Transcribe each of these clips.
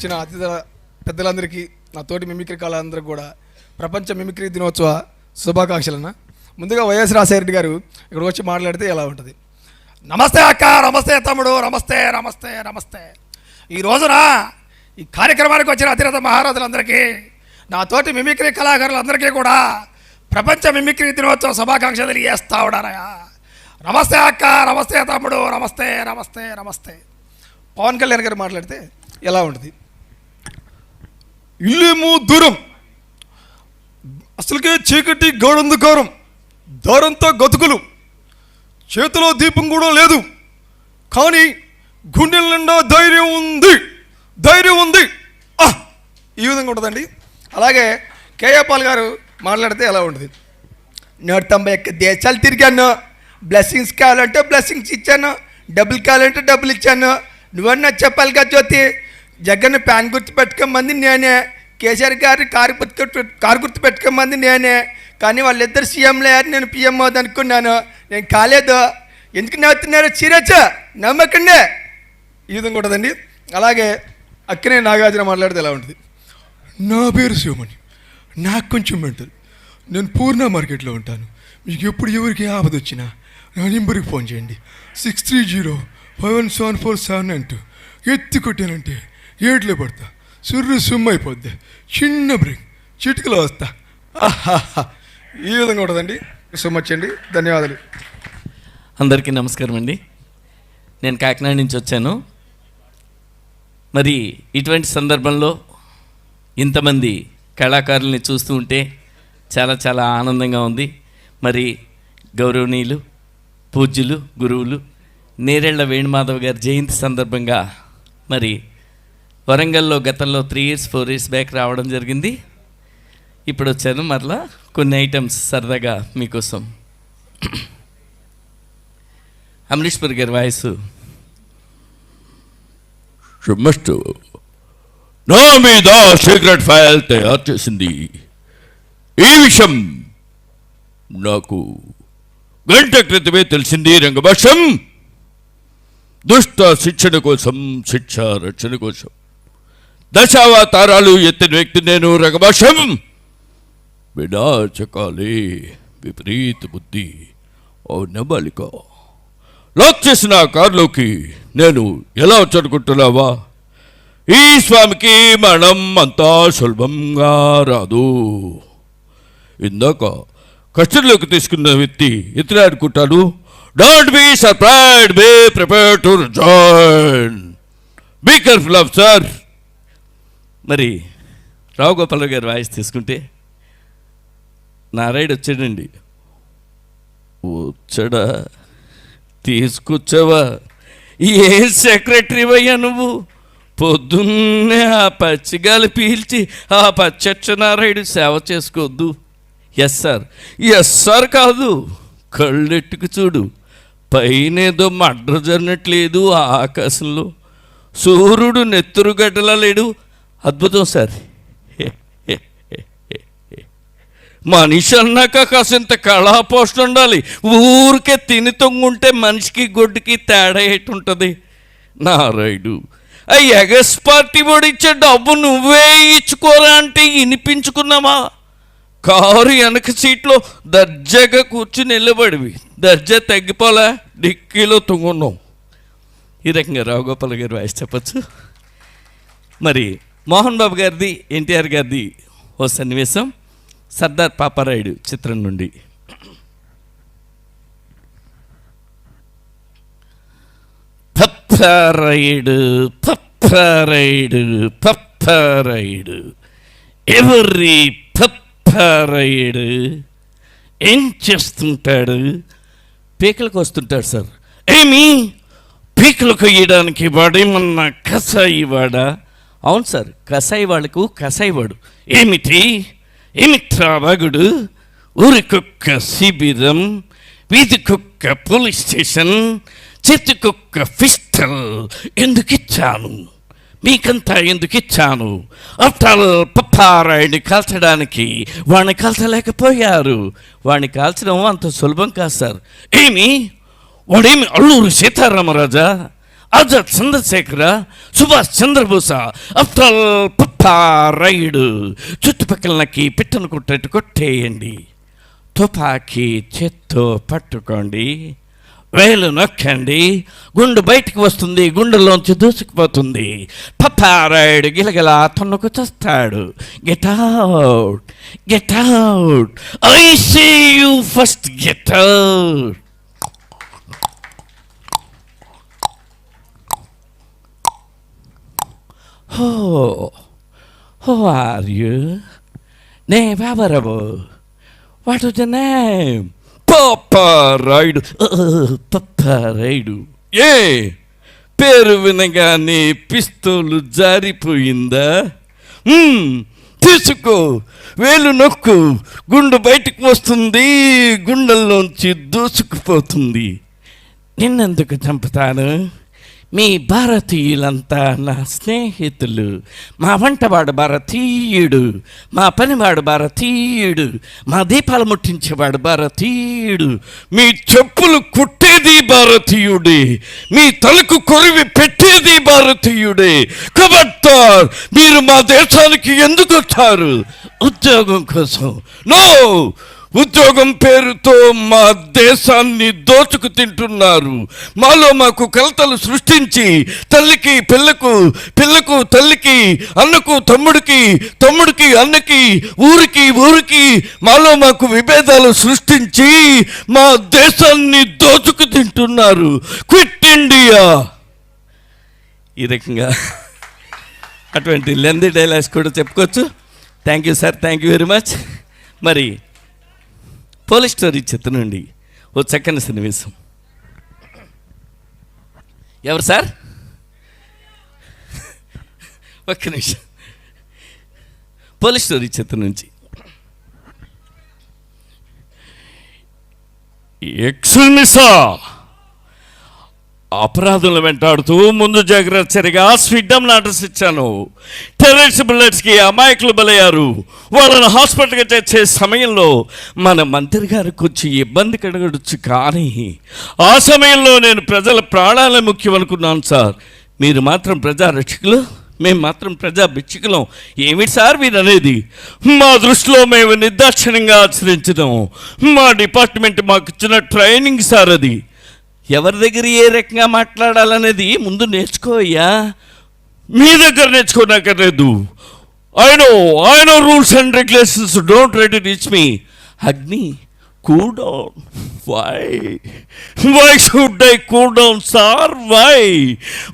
వచ్చిన అతిథి పెద్దలందరికీ నా తోటి మిమిక్రీ కళలందరికీ కూడా ప్రపంచ మిమిక్రీ దినోత్సవ శుభాకాంక్షలన్న. ముందుగా వైఎస్ రాజశేఖరెడ్డి గారు ఇక్కడికి వచ్చి మాట్లాడితే ఎలా ఉంటుంది? నమస్తే అక్క నమస్తే తమ్ముడు నమస్తే నమస్తే నమస్తే. ఈ రోజున ఈ కార్యక్రమానికి వచ్చిన అతిరథ మహారాజులందరికీ నా తోటి మిమిక్రీ కళాకారులందరికీ కూడా ప్రపంచ మిమిక్రీ దినోత్సవ శుభాకాంక్షలు తెలియజేస్తా ఉన్నారయా నమస్తే అక్క నమస్తే తమ్ముడు నమస్తే నమస్తే నమస్తే. పవన్ కళ్యాణ్ గారు మాట్లాడితే ఎలా ఉంటుంది? ఇల్లేమో దూరం. అసలుకే చీకటి గౌడంధకారం దారంతా గతుకులు. చేతిలో దీపం కూడా లేదు. కానీ గుండెల నిండా ధైర్యం ఉంది. ధైర్యం ఉంది. ఈ విధంగా ఉంటుందండి. అలాగే కేఏ పాల్ గారు మాట్లాడితే ఎలా ఉంటుంది? నూట తొంభై ఒక్క దేశాలు తిరిగాను. బ్లెస్సింగ్స్ కావాలంటే బ్లెస్సింగ్స్ ఇచ్చాను. డబ్బులు కావాలంటే డబ్బులు ఇచ్చాను. నువ్వన్నా చెప్పాలి కదా జ్యోతి? జగన్ ప్యాన్ గుర్తు పెట్టుకోమంది నేనే. కేసీఆర్ గారి కారు గుర్తు కారు గుర్తు పెట్టుకోమంది నేనే. కానీ వాళ్ళిద్దరు సీఎంలు అయ్యారు నేను పిఎం అవుతుంది అనుకున్నాను నేను కాలేదు. ఎందుకు నవ్వుతున్నారు? చీరచ్చ. నమ్మకండి. ఈ విధంగా ఉంటుందండి. అలాగే అక్కనే నాగార్జున మాట్లాడితే ఎలా ఉంటుంది? నా పేరు శివమణి. నాకు కొంచెం మెంటల్. నేను పూర్ణ మార్కెట్లో ఉంటాను. మీకు ఎప్పుడు ఎవరికి ఆపద వచ్చినా నా నెంబర్కి ఫోన్ చేయండి. Six three zero five one seven four seven nine two ఎత్తి కొట్టానంటే ఏట్లో పడతా. సుర్రు సుమ్ అయిపోద్ది. చిన్న బ్రేక్. చిటికలో వస్తా. ఈ విధంగా ఉంటుందండి. సో మచ్ అండి. ధన్యవాదాలు. అందరికీ నమస్కారం అండి. నేను కాకినాడ నుంచి వచ్చాను. మరి ఇటువంటి సందర్భంలో ఇంతమంది కళాకారుల్ని చూస్తూ ఉంటే చాలా చాలా ఆనందంగా ఉంది. మరి గౌరవనీయులు పూజ్యులు గురువులు నేరేళ్ళ వేణుమాధవ్ గారి జయంతి సందర్భంగా మరి వరంగల్లో గతంలో three years four years back రావడం జరిగింది. ఇప్పుడు వచ్చాను మరలా కొన్ని ఐటమ్స్ సరదాగా మీకోసం. అమరీష్పూర్ గారి వాయిస్. శ్రమస్టు నా మీద సీక్రెట్ ఫైల్ తయారు చేసింది. ఈ విషయం నాకు గంట క్రితమే తెలిసింది రంగభాషం దుష్ట శిక్షణ కోసం శిక్ష రక్షణ కోసం. దశావతారాలు ఎత్తిన వ్యక్తి నేను రగభాషం విడాచకాలి విపరీత బుద్ధి. ఓ నబాలిక లాక్ చేసిన కారులోకి నేను ఎలా వచ్చనుకుంటున్నావా? ఈ స్వామికి మనం అంతా సులభంగా రాదు. ఇందాక కస్టడీలోకి తీసుకున్న వ్యక్తి ఎత్తున అనుకుంటాను. Don't be surprised be prepare to join be careful of sir మరి రావు గోపాల్ గారి వాయిస్ తీసుకుంటే నారాయణ వచ్చాడండి. వచ్చాడా? తీసుకొచ్చావా? ఏ సెక్రటరీ అయ్యా నువ్వు? పొద్దున్నే ఆ పచ్చిగాలి పీల్చి ఆ పచ్చనారాయుడు సేవ చేసుకోవద్దు. ఎస్ సార్ ఎస్ సార్ కాదు. కళ్ళెట్టుకు చూడు. పైన ఏదో మడ్ర జరినట్లేదు ఆ ఆకాశంలో. సూర్యుడు నెత్తురు గడ్డలా లేడు. అద్భుతం సార్. మనిషి అన్నాక కాసింత కళాపోషణ ఉండాలి. ఊరికే తిని తొంగుంటే మనిషికి గొడ్డుకి తేడా నారాయుడు ఆ ఎగస్ పార్టీ వాడు ఇచ్చే డబ్బు నువ్వే ఇచ్చుకోరా అంటే వినిపించుకున్నామా కారు వెనక సీట్లో దర్జాగా కూర్చుని నిలబడివి. దర్జా తగ్గిపోలే డిక్కీలో తొంగున్నాం ఈ రకంగా రావుగోపాల్ గారు వాయిస్ చెప్పచ్చు. మరి మోహన్ బాబు గారిది ఎన్టీఆర్ గారిది ఓ సన్నివేశం. సర్దార్ పాపారాయుడు చిత్రం నుండి. పప్పారాయుడు పప్పారాయుడు పప్పారాయుడు ఎవరి పప్పారాయుడు ఏం చేస్తుంటాడు? పీకలకు వస్తుంటాడు సార్. ఏమి? పీకలు కొయ్యడానికి వాడేమన్నా కసాయి వాడా? అవును సార్ కసాయి వాళ్ళకు కసాయి వాడు. ఏమిటి? ఏమిట్రా వాగుడు? ఊరికొక్క శిబిరం వీధికొక్క పోలీస్ స్టేషన్ చేతికొక్క పిస్టల్ ఎందుకు ఇచ్చాను మీకంతా ఎందుకు ఇచ్చాను ఆఫ్టర్ పప్పారాయుడిని కాల్చడానికి వాడిని కాల్చలేకపోయారు. వాడిని కాల్చడం అంత సులభం కాదు సార్. ఏమి? వాడేమి అల్లూరు సీతారామరాజా? ఆజాద్ చంద్రశేఖర సుభాష్ చంద్రబోస అఫ్టల్ పప్పా రైడు చుట్టుపక్కలకి పిట్టను కొట్టేట్టు కొట్టేయండి తుపాకీ చేత్తో పట్టుకోండి వేలు నొక్కండి గుండు బయటికి వస్తుంది గుండెలోంచి దూసుకుపోతుంది పప్పారాయుడు గిలగిలా తన్నుకు చస్తాడు get out get out I see you first get out హో హో ఆర్ యూ నే బాబరబు what is the name? Papparayudu Papparayudu ఏ పేరు వినగానే పిస్తోలు జారిపోయిందా? తీసుకో వేలు నొక్కు గుండు బయటకు వస్తుంది గుండెల్లోంచి దూసుకుపోతుంది. నిన్నెందుకు చంపుతాను? మీ భారతీయులంతా నా స్నేహితులు. మా వంటవాడు భారతీయుడు మా పనివాడు భారతీయుడు మా దీపాలు ముట్టించేవాడు భారతీయుడు మీ చెప్పులు కుట్టేది భారతీయుడే మీ తలకు కొరివి పెట్టేది భారతీయుడే. కబట్టార్ మీరు మా దేశానికి ఎందుకు వచ్చారు? ఉద్యోగం కోసం. నో! ఉద్యోగం పేరుతో మా దేశాన్ని దోచుకు తింటున్నారు. మాలో మాకు కలతలు సృష్టించి తల్లికి పిల్లకు పిల్లకు తల్లికి అన్నకు తమ్ముడికి తమ్ముడికి అన్నకి ఊరికి ఊరికి మాలో మాకు విభేదాలు సృష్టించి మా దేశాన్ని దోచుకు తింటున్నారు. Quit India! ఈ రకంగా అటువంటి లెంది డైలాగ్స్ కూడా చెప్పుకోవచ్చు. Thank you sir thank you very much మరి పోలీస్ స్టోరీ చిత్రం నుండి ఓ చక్కని సన్నివేశం. ఎవరు సార్? ఒక్క నిమిషం. పోలీస్ స్టోరీ చిత్రం నుంచి. ఎక్స్మిసా అపరాధుల వెంటాడుతూ ముందు జాగ్రత్త చర్యగా స్విడ్డమ్ నాటర్స్ ఇచ్చాను. టెర్రరిస్ట్ బుల్లెట్స్కి అమాయకులు బలయ్యారు. వాళ్ళని హాస్పిటల్కి తెచ్చే సమయంలో మన మంత్రి గారికి కొంచెం ఇబ్బంది కలగడచ్చు కానీ ఆ సమయంలో నేను ప్రజల ప్రాణాలే ముఖ్యం అనుకున్నాను సార్. మీరు మాత్రం ప్రజా రక్షకులు మేము మాత్రం ప్రజా బిచ్చుకులం ఏమిటి సార్ మీరు అనేది? మా దృష్టిలో మేము నిర్దాక్షిణ్యంగా ఆచరించడం. మా డిపార్ట్మెంట్ మాకు ఇచ్చిన ట్రైనింగ్ సార్ అది. ఎవరి దగ్గర ఏ రకంగా మాట్లాడాలనేది ముందు నేర్చుకోయ్యా మీ దగ్గర నేర్చుకోనక్కర్లేదు I know I know rules and regulations don't ready reach మీ అగ్ని cool down why why should I cool down sir why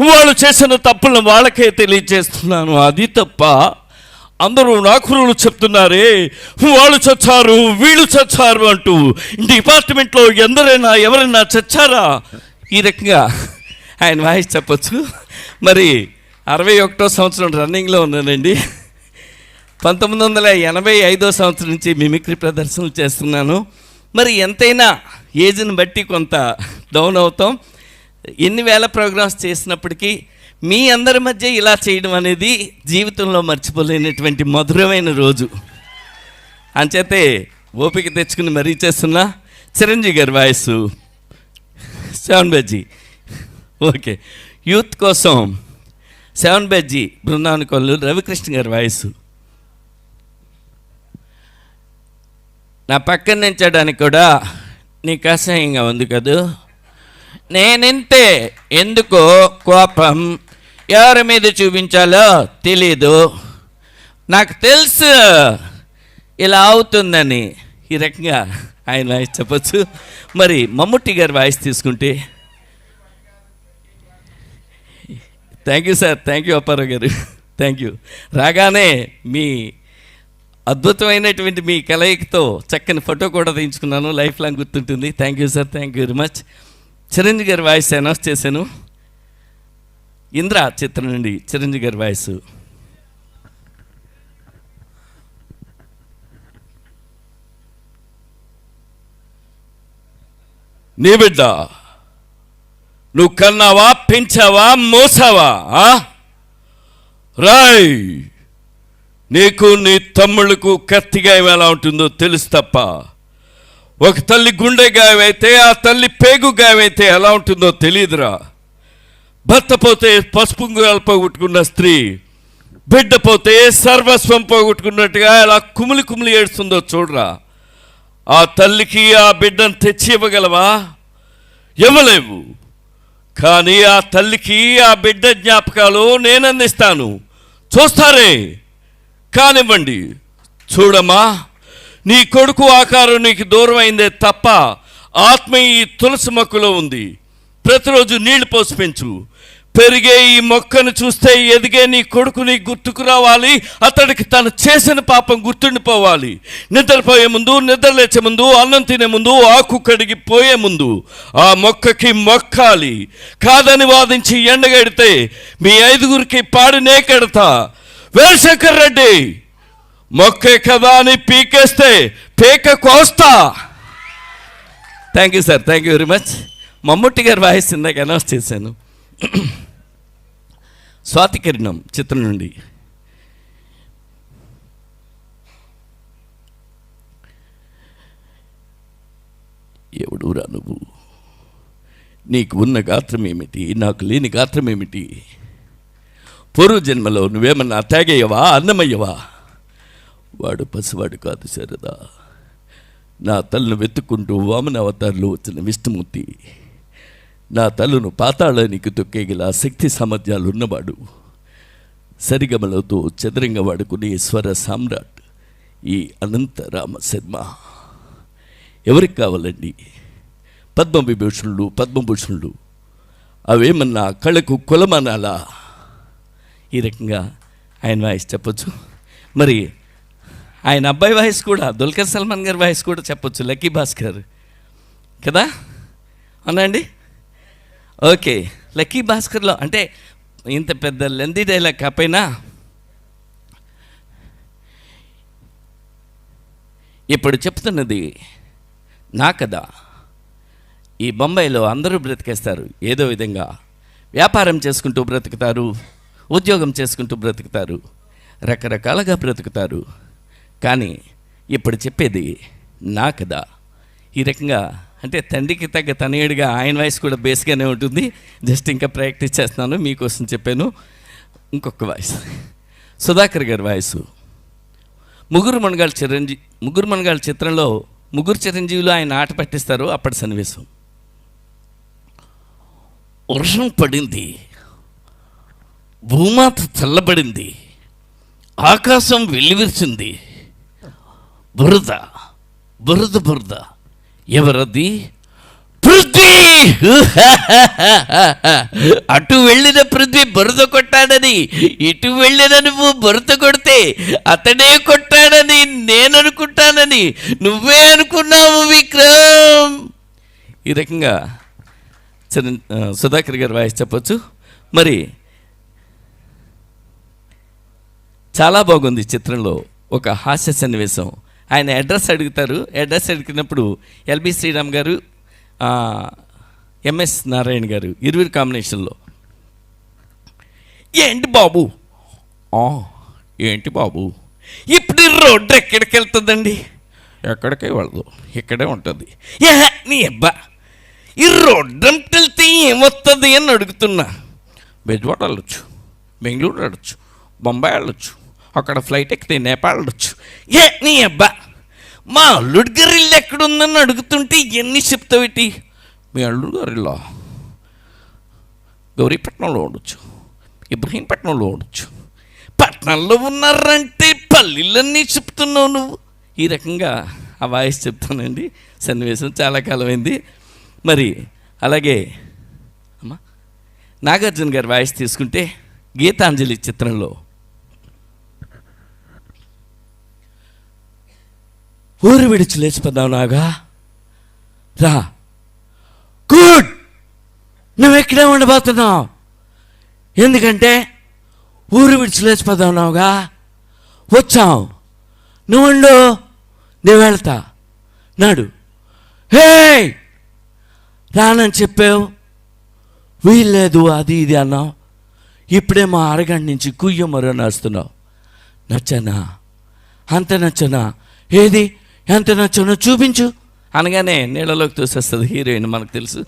వాళ్ళు చేసిన తప్పులను వాళ్ళకే తెలియజేస్తున్నాను. అది తప్ప అందరూ నాకురులు చెప్తున్నారే. వాళ్ళు చచ్చారు వీళ్ళు చచ్చారు అంటూ డిపార్ట్మెంట్లో ఎందరైనా ఎవరైనా చచ్చారా? ఈ రకంగా ఆయన వాయిస్ చెప్పొచ్చు. మరి అరవై ఒకటో సంవత్సరం రన్నింగ్లో ఉన్నానండి. పంతొమ్మిది వందల ఎనభై ఐదో సంవత్సరం నుంచి మిమిక్రీ ప్రదర్శనలు చేస్తున్నాను. మరి ఎంతైనా ఏజ్ని బట్టి కొంత డౌన్ అవుతాం. ఎన్ని వేల ప్రోగ్రామ్స్ చేసినప్పటికీ మీ అందరి మధ్య ఇలా చేయడం అనేది జీవితంలో మర్చిపోలేనటువంటి మధురమైన రోజు. అంచేతే ఓపిక తెచ్చుకుని మరీ చేస్తున్నా. చిరంజీవి గారి వాయసు. సెవెన్ బెజ్జీ. ఓకే. యూత్ కోసం సెవెన్ బెజ్జీ బృందానికొల్లు రవికృష్ణ గారి వాయిస్. నా పక్కన నించడానికి కూడా నీకు అసహ్యంగా ఉంది కదూ. నేనింతే ఎందుకో కోపం ఎవరి మీద చూపించాలో తెలీదు. నాకు తెలుసు ఇలా అవుతుందని ఈ రకంగా ఆయన వాయిస్ చెప్పచ్చు. మరి మమ్ముట్టి గారి వాయిస్ తీసుకుంటే. Thank you sir thank you Apparao గారు. థ్యాంక్ యూ రాగానే మీ అద్భుతమైనటువంటి మీ కలయికతో చక్కని ఫోటో కూడా తీయించుకున్నాను. లైఫ్ లాంగ్ గుర్తుంటుంది. Thank you sir thank you very much Chiranjeevi గారి వాయిస్ అనౌన్స్ చేశాను. ఇంద్ర చిత్రం నుండి చిరంజీవి గారి వాయిస్. నీ బిడ్డ నువ్వు కన్నావా పెంచావా మోసావా? ఆ? రాయ్ నీకు నీ తమ్ముళ్ళకు కత్తి గాయం ఎలా ఉంటుందో తెలుసు తప్ప. ఒక తల్లి గుండె గాయమైతే ఆ తల్లి పేగు గాయమైతే ఎలా ఉంటుందో తెలియదురా. భర్త పోతే పసుపు పోగొట్టుకున్న స్త్రీ బిడ్డ పోతే సర్వస్వం పోగొట్టుకున్నట్టుగా ఎలా కుమిలి కుమిలి ఏడుస్తుందో చూడరా. ఆ తల్లికి ఆ బిడ్డను తెచ్చి ఇవ్వగలవా? ఇవ్వలేవు. కానీ ఆ తల్లికి ఆ బిడ్డ జ్ఞాపకాలు నేను అందిస్తాను చూస్తారే? కానివ్వండి. చూడమ్మా నీ కొడుకు ఆకారం నీకు దూరం అయిందే తప్ప ఆత్మ ఈ తులసి మొక్కలో ఉంది. ప్రతిరోజు నీళ్ళు పోసి పెంచు. పెరిగే ఈ మొక్కను చూస్తే ఎదిగే నీ కొడుకుని గుర్తుకు రావాలి. అతడికి తను చేసిన పాపం గుర్తుండిపోవాలి. నిద్రపోయే ముందు నిద్ర లేచే ముందు అన్నం తినే ముందు ఆకు కడిగి పోయే ముందు ఆ మొక్కకి మొక్కాలి. కాదని వాదించి ఎండగడితే మీ ఐదుగురికి పాడినే కడతా. వేశంకర్ రెడ్డి మొక్కే కదా అని పీకేస్తే పీక కోస్తా. Thank you sir thank you very much Mammootty గారు వాయిస్ ఇందాక అనౌన్స్ చేశాను. స్వాతి కిరణం చిత్రం నుండి. ఎవడురా నువ్వు? నీకు ఉన్న గాత్రం ఏమిటి? నాకు లేని గాత్రం ఏమిటి? పూర్వ జన్మలో నువ్వేమన్నా త్యాగయ్యవా? అన్నమయ్యవా? వాడు పసివాడు కాదు శరదా. నా తలను వెతుక్కుంటూ వామన అవతారులు వచ్చిన విష్ణుమూర్తి. నా తల్లును పాతాళానికి తొక్కేగల శక్తి సామర్థ్యాలు ఉన్నవాడు సరిగమలతో చదరంగా వాడుకునే స్వర సామ్రాట్ ఈ అనంత రామ శర్మ. ఎవరికి కావాలండి? పద్మవిభూషణులు పద్మభూషణులు అవేమన్నా కళకు కులమానాలా? ఈ రకంగా ఆయన వాయిస్ చెప్పొచ్చు. మరి ఆయన అబ్బాయి వాయిస్ కూడా దుల్కర్ సల్మాన్ గారి వాయిస్ కూడా చెప్పొచ్చు లక్కీ భాస్కర్. కదా? అవునండి ఓకే. లక్కీ భాస్కర్లో అంటే ఇంత పెద్ద లెంది డైలాగ్ కాపోయినా ఇప్పుడు చెప్తున్నది నా కదా ఈ బొంబాయిలో అందరూ బ్రతికేస్తారు ఏదో విధంగా. వ్యాపారం చేసుకుంటూ బ్రతుకుతారు ఉద్యోగం చేసుకుంటూ బ్రతుకుతారు రకరకాలుగా బ్రతుకుతారు. కానీ ఇప్పుడు చెప్పేది నా కదా ఈ రకంగా అంటే తండ్రికి తగ్గ తనయుడిగా ఆయన వాయిస్ కూడా బేస్గానే ఉంటుంది. జస్ట్ ఇంకా ప్రాక్టీస్ చేస్తున్నాను మీకోసం చెప్పాను. ఇంకొక వాయిస్. సుధాకర్ గారి వాయిస్. ముగ్గురు మనగాళ్ళ చిరంజీవి ముగ్గురు మనగాళ్ళ చిత్రంలో ముగ్గురు చిరంజీవులు ఆయన ఆట పట్టిస్తారు అప్పటి సన్నివేశం. వర్షం పడింది. భూమాత చల్లబడింది. ఆకాశం వెల్లివిరిచింది. బురద బురద బురద. ఎవరది? పృథ్వీ! అటు వెళ్ళిన పృథ్వీ బురద కొట్టాడని ఇటు వెళ్ళిన నువ్వు బురద కొడితే అతడే కొట్టాడని నేను అనుకుంటానని నువ్వే అనుకున్నావు విక్రమ్! ఈ రకంగా చిన్న సుధాకర్ గారు వాయిస్ చెప్పొచ్చు. మరి చాలా బాగుంది చిత్రంలో ఒక హాస్య సన్నివేశం. ఆయన అడ్రస్ అడుగుతారు. అడ్రస్ అడిగినప్పుడు ఎల్బి శ్రీరామ్ గారు ఎంఎస్ నారాయణ గారు ఇరువురు కాంబినేషన్లో. ఏంటి బాబు? "ఆ, ఏంటి బాబు? ఇప్పుడు రోడ్డు ఎక్కడికి వెళ్తుందండి ఎక్కడికి వెళ్ళదు. ఇక్కడే ఉంటుంది. ఏ నీ అబ్బా! ఈ రోడ్డు వెళ్తే ఏమొస్తుంది అని అడుగుతున్నా. బెజవాడ వెళ్ళొచ్చు బెంగళూరు వెళ్ళొచ్చు బొంబాయి వెళ్ళొచ్చు అక్కడ ఫ్లైట్ ఎక్కితే నేపాల్ వెళ్ళొచ్చు ఏ నీ అబ్బా మా అల్లుడి గారి ఇల్లు ఎక్కడుందని అడుగుతుంటే ఎన్ని చెప్తావేటి మీ అల్లుడు గారి ఇల్లా గౌరీపట్నంలో ఉండొచ్చు. ఇబ్రహీంపట్నంలో ఉండొచ్చు. పట్నంలో ఉన్నారంటే పల్లెలన్నీ చెప్తున్నావు నువ్వు. ఈ రకంగా ఆ వాయిస్ చెప్తానండి. సన్నివేశం చాలా కాలమైంది. మరి అలాగే అమ్మా నాగార్జున గారి వాయిస్ తీసుకుంటే గీతాంజలి చిత్రంలో ఊరు విడిచి లేచిపోదావు నాగా. రా. గుడ్. నువ్వు ఎక్కడే ఉండబోతున్నావు. ఎందుకంటే ఊరు విడిచి లేచిపోదావు నావుగా వచ్చావు. నువ్వు ఉండు. నేను వెళ్తా. నాడు. హే రానని చెప్పావు. వీల్లేదు అది ఇది అన్నావు. ఇప్పుడే మా అరగంట నుంచి కుయ్య మరో నడుస్తున్నావు నచ్చనా? అంత నచ్చనా? ఏది? ఎంత నచ్చనో చూపించు. అనగానే నీళ్ళలోకి తోసేస్తుంది హీరోయిన్ మనకు తెలుసు.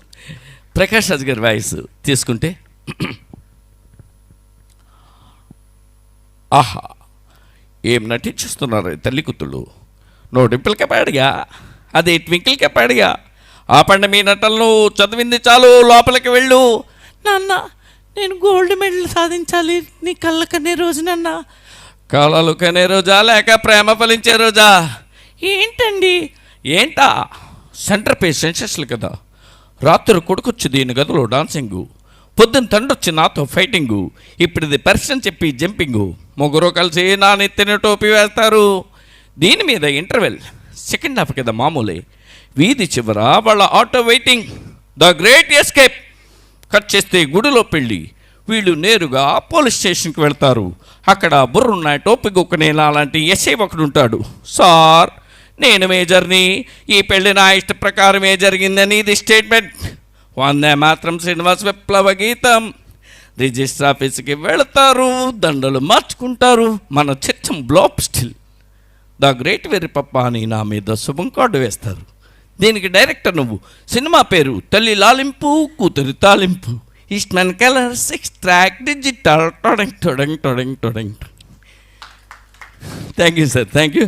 ప్రకాష్ రాజ్ గారి వాయిస్ తీసుకుంటే ఆహా ఏం నటించిస్తున్నారు తల్లి కూతుళ్ళు? నోటింపులకే పాడిగా అది ట్వింకిల్కే పాడిగా ఆపండి మీ నటనలు చదివింది చాలు లోపలికి వెళ్ళు. నాన్న నేను గోల్డ్ మెడల్ సాధించాలి. నీ కళ్ళ కనే రోజు నాన్న. కాలాలు కనే రోజా లేక ప్రేమ ఫలించే రోజా? ఏంటండి? ఏంటా? సెంటర్ పే సెన్సెస్లు కదా. రాత్రి కొడుకొచ్చి దీని గదిలో డాన్సింగు. పొద్దున్న తండ్రొచ్చి నాతో ఫైటింగు. ఇప్పుడు ఇది పర్సన్ చెప్పి జంపింగు. ముగ్గురు కలిసి నా నెత్తిన టోపీ వేస్తారు. దీని మీద ఇంటర్వెల్. సెకండ్ హాఫ్ కదా మామూలే. వీధి చివర వాళ్ళ auto waiting. The great escape. Cut చేస్తే గుడిలో పెళ్ళి. వీళ్ళు నేరుగా పోలీస్ స్టేషన్కి వెళ్తారు. అక్కడ బుర్రున్న టోపి గుక్కనేలా లాంటి ఎస్ఐ ఒకడు ఉంటాడు సార్ నేను మేజర్ని ఈ పెళ్ళి నా ఇష్ట ప్రకారమే జరిగిందని ఇది స్టేట్మెంట్ వందే మాత్రం శ్రీనివాస్ విప్లవ గీతం. రిజిస్టర్ ఆఫీస్కి వెళతారు దండలు మార్చుకుంటారు మన చర్చం బ్లాప్ స్టిల్. ద గ్రేట్ వెర్రిపప్ప అని నా మీద శుభం కార్డు వేస్తారు. దీనికి డైరెక్టర్ నువ్వు. సినిమా పేరు తల్లి లాలింపు కూతురి తాలింపు. Eastman colour six track digital టొడంగ్ టొడంగ్ టొడంగ్ టొడంగ్. Thank you sir thank you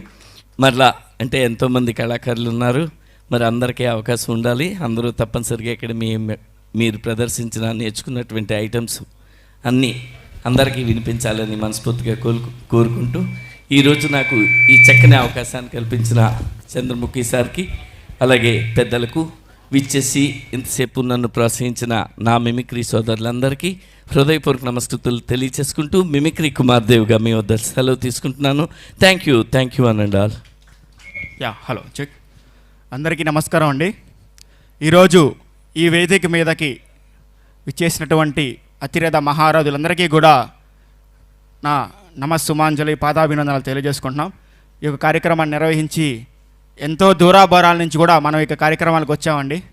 మరలా అంటే ఎంతోమంది కళాకారులు ఉన్నారు మరి అందరికీ అవకాశం ఉండాలి. అందరూ తప్పనిసరిగా ఇక్కడ మీ మీరు ప్రదర్శించిన నేర్చుకున్నటువంటి ఐటమ్స్ అన్నీ అందరికీ వినిపించాలని మనస్ఫూర్తిగా కోరుకు కోరుకుంటూ ఈరోజు నాకు ఈ చక్కని అవకాశాన్ని కల్పించిన చంద్రముఖి సార్కి అలాగే పెద్దలకు విచ్చేసి ఇంతసేపు నన్ను ప్రోత్సహించిన నా మిమిక్రీ సోదరులందరికీ హృదయపూర్వక నమస్కృతులు తెలియచేసుకుంటూ మిమిక్రీ కుమార్దేవిగా మీ వద్ద సెలవు తీసుకుంటున్నాను. థ్యాంక్ యూ థ్యాంక్ యూ అనండి ఆల్ యా హలో చెక్. అందరికీ నమస్కారం అండి. ఈరోజు ఈ వేదిక మీదకి విచ్చేసినటువంటి అతిరేద మహారాజులందరికీ కూడా నా నమస్సుమాంజలి పాదాభినందనలు తెలియజేసుకుంటున్నాం. ఈ యొక్క కార్యక్రమాన్ని నిర్వహించి ఎంతో దూరాభారాల నుంచి కూడా మనం ఈ యొక్క కార్యక్రమాలకు వచ్చామండి.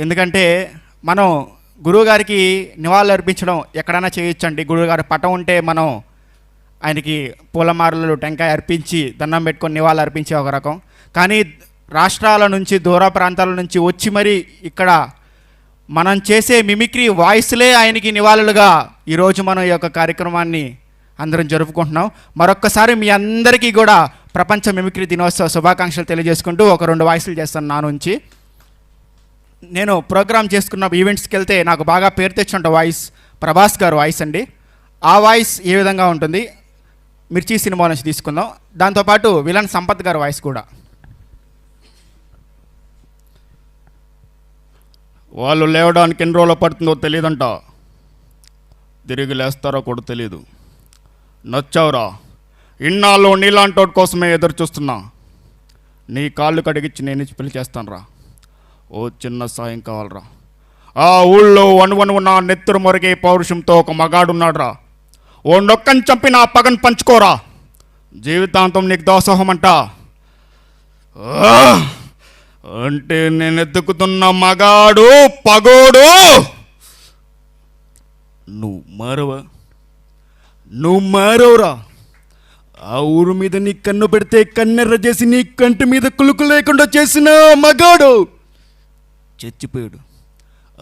ఎందుకంటే మనం గురువుగారికి నివాళులు అర్పించడం ఎక్కడైనా చేయొచ్చండి. గురువుగారి పటం ఉంటే మనం ఆయనకి పూలమాలలు టెంకాయ అర్పించి దండం పెట్టుకొని నివాళులు అర్పించే ఒక రకం. కానీ రాష్ట్రాల నుంచి దూర ప్రాంతాల నుంచి వచ్చి మరి ఇక్కడ మనం చేసే మిమిక్రీ వాయిస్లే ఆయనకి నివాళులుగా ఈరోజు మనం ఈ యొక్క కార్యక్రమాన్ని అందరం జరుపుకుంటున్నాం. మరొక్కసారి మీ అందరికీ కూడా ప్రపంచ మిమిక్రీ దినోత్సవ శుభాకాంక్షలు తెలియజేసుకుంటూ ఒక రెండు వాయిస్లు చేస్తాను నా నుంచి. నేను ప్రోగ్రామ్ చేసుకున్న ఈవెంట్స్కి వెళ్తే నాకు బాగా పేరు తెచ్చుంట వాయిస్ ప్రభాస్ గారు వాయిస్ అండి. ఆ వాయిస్ ఏ విధంగా ఉంటుంది? మిర్చి సినిమా నుంచి తీసుకుందాం. దాంతోపాటు విలన్ సంపత్ గారి వాయిస్ కూడా. వాళ్ళు లేవడానికి ఎన్ని రోజులు పడుతుందో తెలియదంట తిరిగి లేస్తారో కూడా తెలియదు నచ్చావురా. ఇన్నాళ్ళు నీలాంటోటి కోసమే ఎదురు చూస్తున్నా. నీ కాళ్ళు కడిగిచ్చి నేను ఇచ్చి పెళ్ళి చేస్తానురా. ఓ చిన్న సాయం కావాలరా. ఆ ఊళ్ళో వను వను నా నెత్తురు మొరిగే పౌరుషంతో ఒక మగాడున్నాడురా. ఓ నొక్కని చంపి నా పగను పంచుకోరా. జీవితాంతం నీకు దోసోహం అంటే నేను ఎత్తుకుతున్న మగాడు పగోడు. నువ్వు మారవా? నువ్వు మారవురా? ఆ ఊరు మీద నీ కన్ను పెడితే కన్నెర్ర చేసి నీ కంటి మీద కులుకు లేకుండా చేసిన మగాడు. చచ్చిపోయాడు.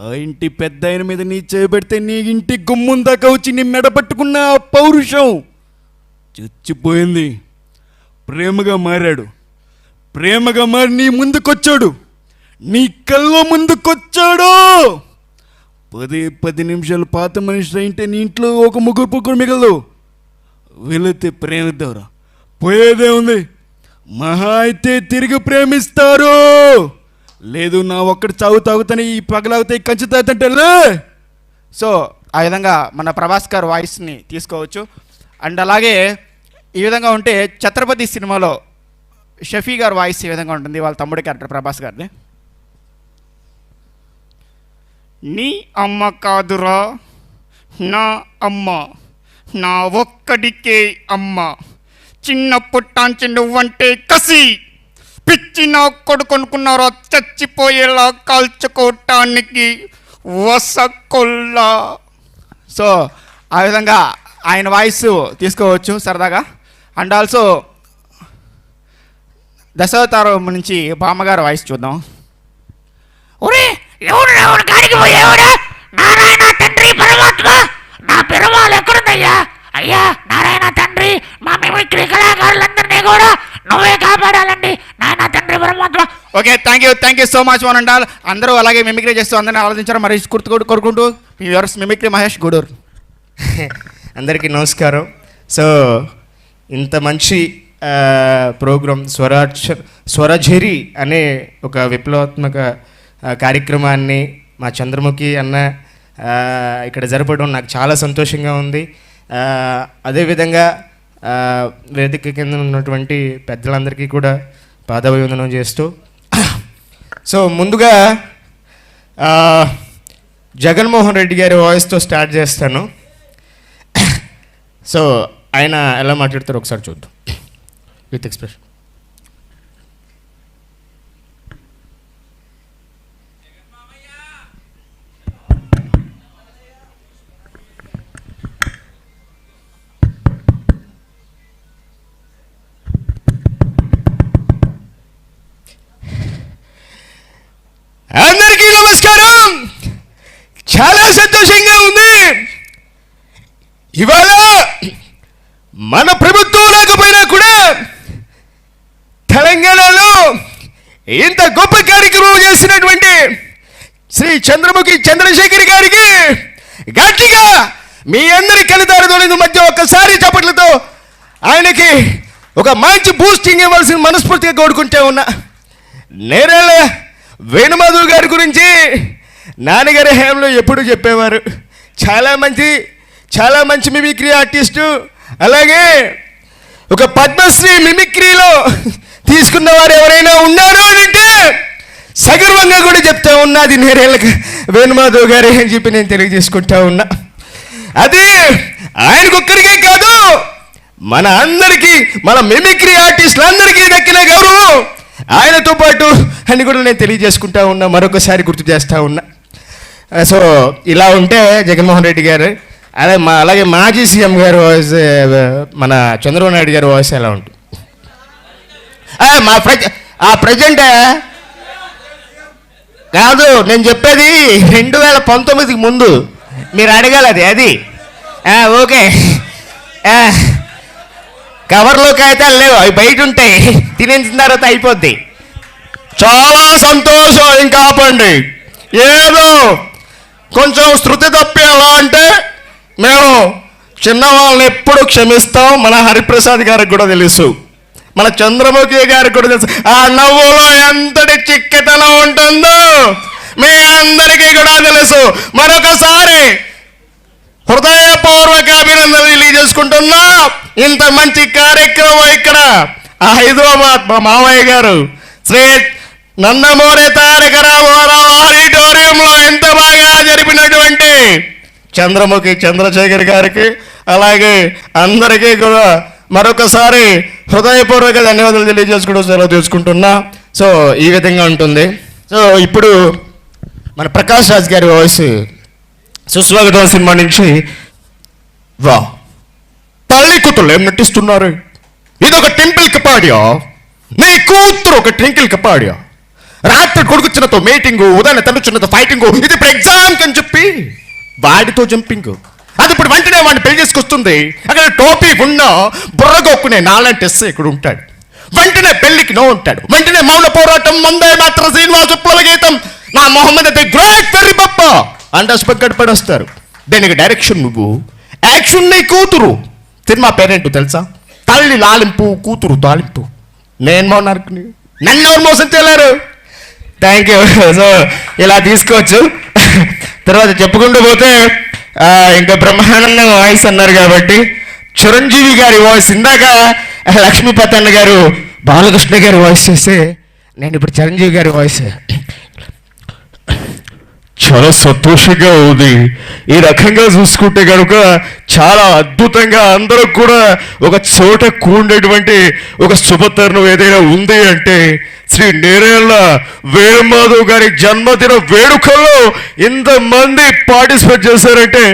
ఆ ఇంటి పెద్ద ఆయన మీద నీ చేపెడితే నీ ఇంటి గుమ్మం దాకా వచ్చి నీ మెడపట్టుకున్న ఆ పౌరుషం చచ్చిపోయింది. ప్రేమగా మారాడు. ప్రేమగా మారి నీ ముందుకొచ్చాడు. నీ కళ్ళ ముందుకొచ్చాడు. పది పది నిమిషాలు పాత మనిషి అంటే నీ ఇంట్లో ఒక ముగ్గురు పుగ్గురు మిగలదు. వెళితే ప్రేమిద్దావురా పోయేదే ఉంది. మహా అయితే తిరిగి ప్రేమిస్తారు. లేదు నా ఒక్కటి చావు తాగుతాను ఈ పగలాగుతాయి కంచి తాగుతుంటే లే సో ఆ విధంగా మన ప్రభాస్ గారు వాయిస్ని తీసుకోవచ్చు. అండ్ అలాగే ఈ విధంగా ఉంటే ఛత్రపతి సినిమాలో షఫీ గారు వాయిస్ ఈ విధంగా ఉంటుంది వాళ్ళ తమ్ముడి క్యారెక్టర్ ప్రభాస్ గారిది. నీ అమ్మ కాదురా నా అమ్మ నా ఒక్కడికే అమ్మ. చిన్న పుట్టాంచి నువ్వంటే కసి. పిచ్చి నా కొడుకొనుకున్నారా చచ్చిపోయేలా కాల్చుకోవటానికి వసకొల్లా. సో ఆ విధంగా ఆయన వాయిస్ తీసుకోవచ్చు సరదాగా. అండ్ ఆల్సో దశావతారం నుంచి బామ్మగారు వాయిస్ చూద్దాం. ఒరే ఎవడు ఎవడు గాడికి పోయేవాడా నారాయణ అయ్యా అయ్యా నారాయణ తండ్రి మా మిమిక్రీ కళాకారులందరినీ కూడా నువ్వే తండ్రి బ్రహ్మత్వ okay thank you thank you so much one and all అందరూ అలాగే మిమిక్రీ చేస్తూ అందరిని ఆలోచించారు మరి గుర్తు కూడా కోరుకుంటూ మీ ఎవరు మిమిక్రీ మహేష్ గూడూరు. అందరికీ నమస్కారం. సో ఇంత మంచి ప్రోగ్రామ్ స్వరాక్ష స్వరఝరి అనే ఒక విప్లవాత్మక కార్యక్రమాన్ని మా చంద్రముఖి అన్న ఆ, ఇక్కడ జరపడం నాకు చాలా సంతోషంగా ఉంది. అదేవిధంగా వేదిక కింద ఉన్నటువంటి పెద్దలందరికీ కూడా పాదాభివందనం చేస్తూ. సో ముందుగా జగన్మోహన్ రెడ్డి గారి వాయిస్తో స్టార్ట్ చేస్తాను. సో ఆయన ఎలా మాట్లాడతారో ఒకసారి చూద్దాం. విత్ ఎక్స్ప్రెషన్ అందరికీ నమస్కారం చాలా సంతోషంగా ఉంది ఇవాళ మన ప్రభుత్వం లేకపోయినా కూడా తెలంగాణలో ఇంత గొప్ప కార్యక్రమం చేసినటువంటి శ్రీ చంద్రముఖి చంద్రశేఖర్ గారికి గట్టిగా మీ అందరి కలిదారుదోళి మధ్య ఒక్కసారి చప్పట్లతో ఆయనకి ఒక మంచి బూస్టింగ్ ఇవ్వాల్సిన మనస్ఫూర్తిగా కోరుకుంటే ఉన్నా. నేరేళ్ళ వేణుమాధవ్ గారి గురించి నాన్నగారి హయాంలో ఎప్పుడు చెప్పేవారు. చాలా మంచి చాలా మంచి మిమిక్రీ ఆర్టిస్టు అలాగే ఒక పద్మశ్రీ మిమిక్రీలో తీసుకున్న వారు ఎవరైనా ఉన్నారు అని అంటే సగర్వంగా కూడా చెప్తా ఉన్నా అది నేరేళ్ళ వేణుమాధవ్ గారే అని చెప్పి నేను తెలియజేసుకుంటా ఉన్నా. అది ఆయనకొక్కరికే కాదు మన అందరికీ మన మిమిక్రీ ఆర్టిస్టులందరికీ దక్కిన గౌరవం. ఆయనతో పాటు అని కూడా నేను తెలియజేసుకుంటా ఉన్నా మరొకసారి గుర్తు చేస్తూ ఉన్నా. సో ఇలా ఉంటే జగన్మోహన్ రెడ్డి గారు అదే మా అలాగే మాజీ సీఎం గారు వాయిస్ మన చంద్రబాబు నాయుడు గారు వాయిస్ ఎలా ఉంటుంది మా ప్రజ ఆ ప్రజెంట్ కాదు నేను చెప్పేది రెండు వేల పంతొమ్మిదికి ముందు. మీరు అడగాలి అది. అది ఓకే. కవర్లోకి కవర్లో కాగితాలు లేవు అవి బయట ఉంటాయి. తినేసిన తర్వాత అయిపోద్ది. చాలా సంతోషం ఇంకా ఆపండి ఏదో కొంచెం శృతి తప్పి ఎలా అంటే మేము చిన్నవాళ్ళని ఎప్పుడు క్షమిస్తాం మన హరిప్రసాద్ గారికి కూడా తెలుసు. మన చంద్రముఖి గారికి కూడా తెలుసు. ఆ నవ్వులో ఎంతటి చిక్కతనం ఉంటుందో! మీ అందరికీ కూడా తెలుసు. మరొకసారి హృదయపూర్వక అభినందనలు తెలియజేసుకుంటున్నా. ఇంత మంచి కార్యక్రమం ఇక్కడ. ఆ హైదరాబాద్ మా మావయ్య గారు శ్రీ నందమూరి తారక రామారావు ఆడిటోరియంలో ఎంత బాగా జరిపినటువంటి చంద్రముఖి చంద్రశేఖర్ గారికి అలాగే అందరికీ కూడా మరొకసారి హృదయపూర్వక ధన్యవాదాలు తెలియజేసుకుంటూ సెలవు తీసుకుంటున్నా సో ఈ విధంగా ఉంటుంది. సో ఇప్పుడు మన ప్రకాష్ రాజ్ గారి వాయిస్ సుస్వాగతం సినిమా నుంచి. వా. తల్లి కూతురు ఏం నటిస్తున్నారు? ఇది ఒక టెంపుల్ కపాడియా నీ కూతురు ఒక టెంపుల్ కపాడియా రాత్రి కొడుకు చిన్నతో మీటింగ్ ఉదయం తండ్రి ఫైటింగ్ ఇది ఇప్పుడు ఎగ్జామ్ అని చెప్పి వాడితో జంపింగ్. అది ఇప్పుడు వెంటనే వాడిని పెళ్ళి చేసుకొస్తుంది. అక్కడ టోపీ ఉన్నా బుర్రగొక్కునే నాలంటి ఎస్ఐ ఇక్కడ ఉంటాడు. వెంటనే పెళ్ళికి నో ఉంటాడు వెంటనే మౌన పోరాటం మందే మాత్రం శ్రీనివాస గీతం నా మొహమ్మద్ ది గ్రేట్ వెర్రి పప్ప. అండర్స్పెక్ట్ గడిపడి వస్తారు దీనికి డైరెక్షన్ నువ్వు. యాక్షన్ నీ కూతురు. సినిమా పేరెంట్ తెలుసా? తల్లి లాలింపు కూతురు తాలింపు నేను మౌనార్కుని నన్ను ఎవరు మోసం చేయలేరు? థ్యాంక్ యూ సో ఇలా తీసుకోవచ్చు. తర్వాత చెప్పుకుంటూ పోతే ఇంకా బ్రహ్మానందం వాయిస్ అన్నారు కాబట్టి చిరంజీవి గారి వాయిస్ ఇందాక లక్ష్మీపతన్న గారు బాలకృష్ణ గారి వాయిస్ చేస్తే నేను ఇప్పుడు చిరంజీవి గారి వాయిస్ చాలా సంతోషంగా ఉంది. ఈ రకంగా చూసుకుంటే కనుక చాలా అద్భుతంగా అందరూ కూడా ఒక చోట కూడినటువంటి ఒక శుభతరుణం ఏదైనా ఉంది అంటే శ్రీ నేరేళ్ళ వేణుమాధవ్ గారి జన్మదిన వేడుకల్లో ఇంతమంది పార్టిసిపేట్ చేశారంటే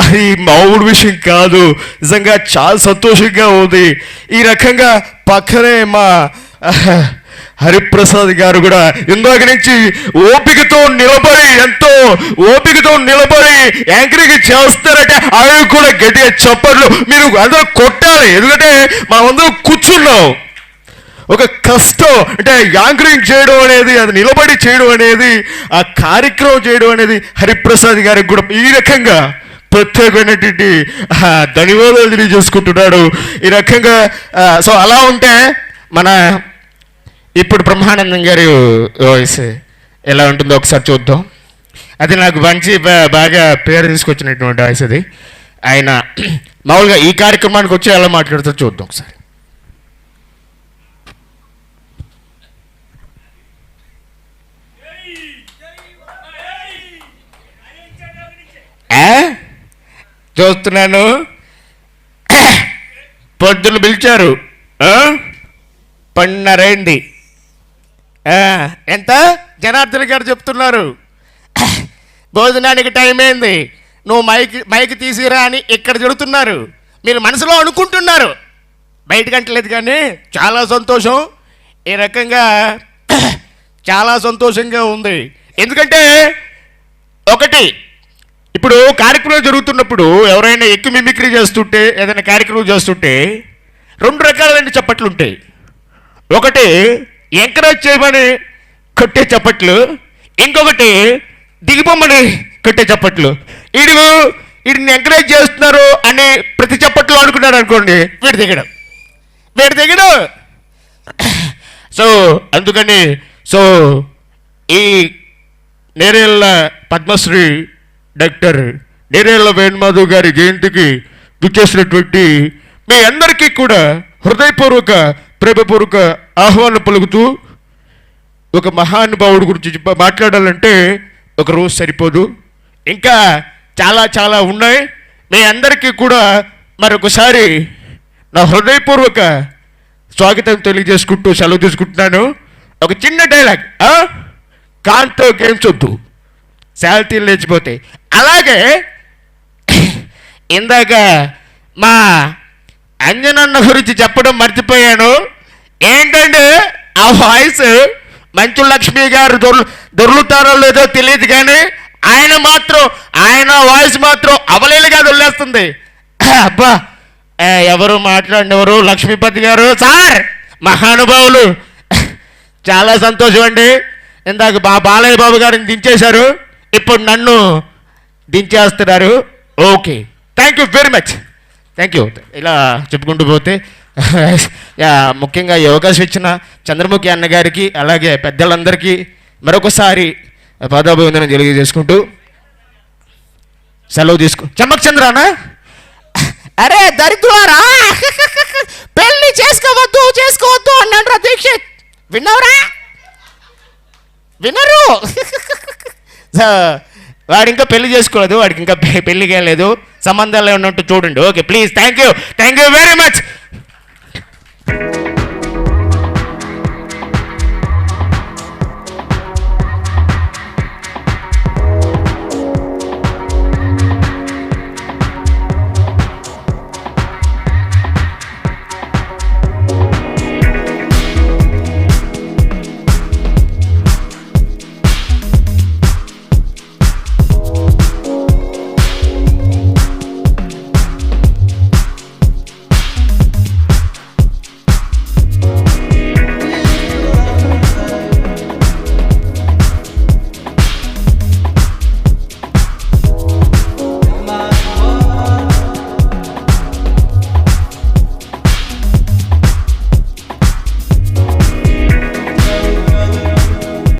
అది మామూలు విషయం కాదు. నిజంగా చాలా సంతోషంగా ఉంది. ఈ రకంగా పక్కనే మా హరిప్రసాద్ గారు కూడా ఇందాక నుంచి ఓపికతో నిలబడి ఎంతో ఓపికతో నిలబడి యాంకరింగ్ చేస్తారంటే అవి కూడా గట్టిగా చప్పట్లు. మీరు అందరూ కొట్టాలి. ఎందుకంటే మనమందరం కూర్చున్నాం. ఒక కష్టం. అంటే యాంకరింగ్ చేయడం అనేది అది నిలబడి చేయడం అనేది ఆ కార్యక్రమం చేయడం అనేది హరిప్రసాద్ గారికి కూడా ఈ రకంగా ప్రత్యేకమైనటువంటి ధన్యవాదాలు తెలియజేసుకుంటున్నాడు. ఈ రకంగా సో అలా ఉంటే మన ఇప్పుడు బ్రహ్మానందం గారి వాయిస్ ఎలా ఉంటుందో ఒకసారి చూద్దాం. అది నాకు మంచి బాగా పేరు తీసుకొచ్చినటువంటి వాయిస్ అది. ఆయన మామూలుగా ఈ కార్యక్రమానికి వచ్చి ఎలా మాట్లాడుతూ చూద్దాం ఒకసారి. చూస్తున్నాను. పొద్దున పిలిచారు. పన్నరైంది ఎంత? జనార్దన్ గారు చెప్తున్నారు. భోజనానికి టైం అయింది నువ్వు మైక్ మైక్ తీసిరా అని ఇక్కడ చెడుతున్నారు మీరు మనసులో అనుకుంటున్నారు. బయటకు అంటలేదు కానీ చాలా సంతోషం. ఈ రకంగా చాలా సంతోషంగా ఉంది. ఎందుకంటే ఒకటి ఇప్పుడు కార్యక్రమం జరుగుతున్నప్పుడు ఎవరైనా ఎక్కువ మిమిక్రీ చేస్తుంటే ఏదైనా కార్యక్రమం చేస్తుంటే రెండు రకాలైన చప్పట్లు ఉంటాయి ఒకటి ఎంకరేజ్ చేయమని కొట్టే చప్పట్లు ఇంకొకటి దిగిపోమని కొట్టే చప్పట్లు. వీడు వీడిని ఎంకరేజ్ చేస్తున్నారు అని ప్రతి చప్పట్లు అనుకున్నాడు అనుకోండి వీడి దిగడం. వీడి దిగడం. సో అందుకని సో ఈ నేరేళ్ళ పద్మశ్రీ డాక్టర్ నేరేళ్ళ వేణుమాధవ్ గారి జయంతికి విచ్చేసినటువంటి మీ అందరికీ కూడా హృదయపూర్వక ప్రేమపూర్వక ఆహ్వానం పలుకుతూ ఒక మహానుభావుడి గురించి మాట్లాడాలంటే ఒక రోజు సరిపోదు. ఇంకా చాలా చాలా ఉన్నాయి. మీ అందరికీ కూడా మరొకసారి నా హృదయపూర్వక స్వాగతం తెలియజేసుకుంటూ సెలవు తీసుకుంటున్నాను. ఒక చిన్న డైలాగ్ కాంతో గేమ్స్ వద్దు. శాలరీలు లేచిపోతాయి అలాగే ఇందాక మా అంజనన్న గురించి చెప్పడం మర్చిపోయాను. ఏంటంటే ఆ వాయిస్ మంచు లక్ష్మి గారు దొర్ దొర్లుతారో లేదో తెలియదు కానీ ఆయన మాత్రం ఆయన వాయిస్ మాత్రం అవలేలుగా దొల్లేస్తుంది అబ్బా ఆ, ఎవరు మాట్లాడినెవరు? లక్ష్మీపతి గారు? సార్ మహానుభావులు. చాలా సంతోషం అండి. ఇందాక బా బాలయ్య బాబు గారిని దించేశారు. ఇప్పుడు నన్ను దించేస్తున్నారు. Okay. Thank you very much. Thank you ఇలా చెప్పుకుంటూ పోతే ముఖ్యంగా ఈ అవకాశం ఇచ్చిన చంద్రముఖి అన్న గారికి అలాగే పెద్దలందరికీ మరొకసారి పాదాభివందనం తెలియజేసుకుంటూ సెలవు తీసుకో చమ్మక్ చంద్రానా అరే దరిద్రారా పెళ్ళి చేసుకోవద్దు చేసుకోవద్దు అన్నాడు దీక్షిత్ విన్నావురా? వినరు. సో, వాడు ఇంకా పెళ్ళి చేసుకోలేదు వాడికి ఇంకా పెళ్ళికి లేదు. సంబంధాలు ఉన్నట్టు చూడండి. Okay please thank you thank you very much. Thank you.